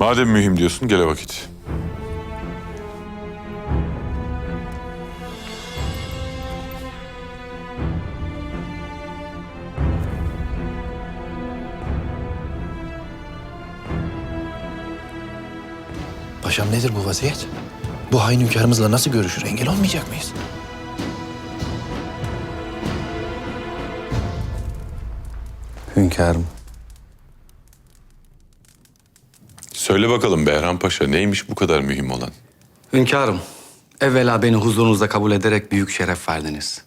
Madem mühim diyorsun gele vakit. Paşam nedir bu vaziyet? Bu hain hünkârımızla nasıl görüşür? Engel olmayacak mıyız? Hünkârım. Söyle bakalım Behram Paşa neymiş bu kadar mühim olan? Hünkârım, evvela beni huzurunuzda kabul ederek büyük şeref verdiniz.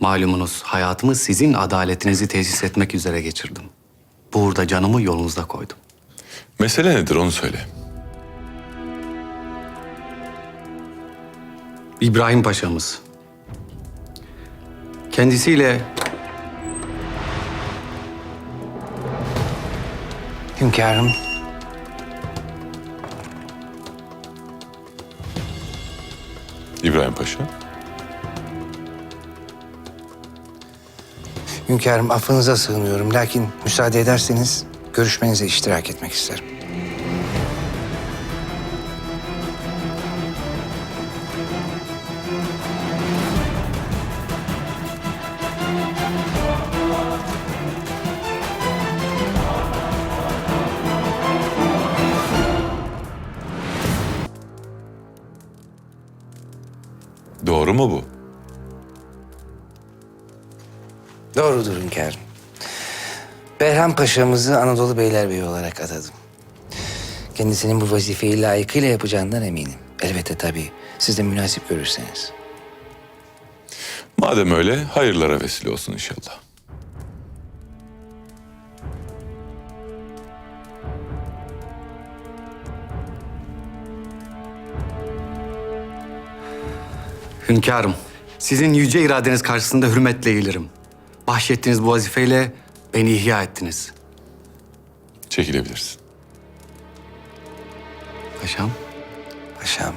Malumunuz hayatımı sizin adaletinizi tesis etmek üzere geçirdim. Burada canımı yolunuzda koydum. Mesele nedir onu söyle. İbrahim Paşa'mız. Kendisiyle Hünkârım. İbrahim Paşa. Hünkârım affınıza sığınıyorum. Lakin müsaade ederseniz görüşmenize iştirak etmek isterim. Doğru mu bu? Doğrudur hünkârım. Behram Paşa'mızı Anadolu Beylerbeyi olarak adadım. Kendisinin bu vazifeyi layıkıyla yapacağından eminim. Elbette tabii siz de münasip görürseniz. Madem öyle hayırlara vesile olsun inşallah. Hünkârım, sizin yüce iradeniz karşısında hürmetle eğilirim. Bahşettiğiniz bu vazifeyle beni ihya ettiniz. Çekilebilirsin. Paşam, Paşam.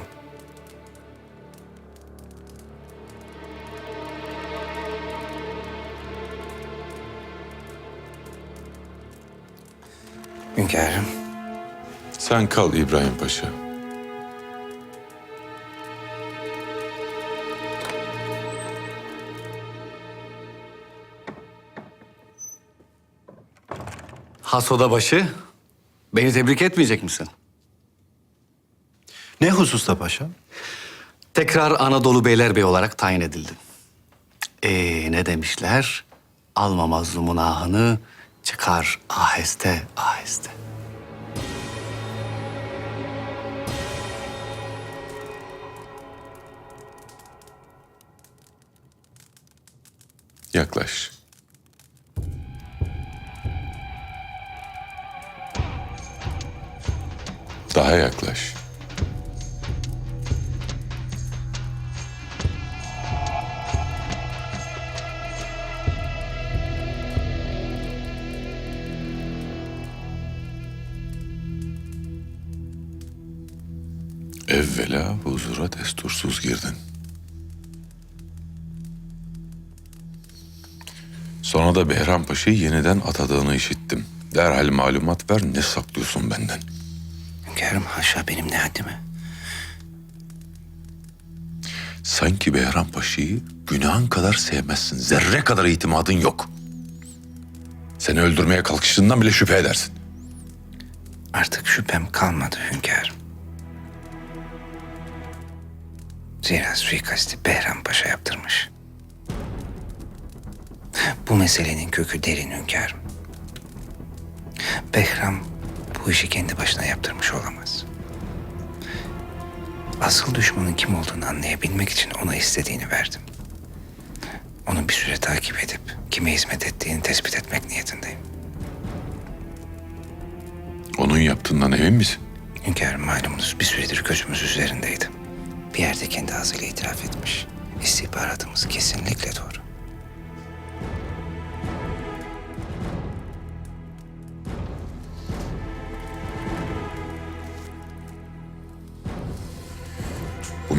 Hünkârım. Sen kal İbrahim Paşa. Hasoda başı, beni tebrik etmeyecek misin? Ne hususta paşam? Tekrar Anadolu Beylerbeyi olarak tayin edildin. Ee ne demişler? Alma mazlumun ahını, çıkar aheste aheste. Yaklaş. Daha yaklaş. Evvela huzura destursuz girdin. Sonra da Behram Paşa'yı yeniden atadığını işittim. Derhal malumat ver ne saklıyorsun benden? Hünkârım haşa benim ne haddime. Sanki Behram Paşa'yı günahın kadar sevmezsin. Zerre kadar itimadın yok. Seni öldürmeye kalkıştığından bile şüphe edersin. Artık şüphem kalmadı hünkârım. Zira suikasti Behram Paşa yaptırmış. Bu meselenin kökü derin hünkârım. Behram bu işi kendi başına yaptırmış olamaz. Asıl düşmanın kim olduğunu anlayabilmek için ona istediğini verdim. Onu bir süre takip edip kime hizmet ettiğini tespit etmek niyetindeyim. Onun yaptığından emin misin? Hünkârım malumunuz bir süredir gözümüz üzerindeydi. Bir yerde kendi ağzıyla itiraf etmiş. İstihbaratımız kesinlikle doğru.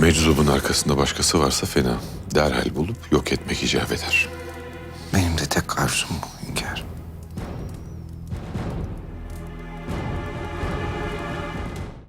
Meczubun arkasında başkası varsa fena. Derhal bulup yok etmek icap eder. Benim de tek arzum bu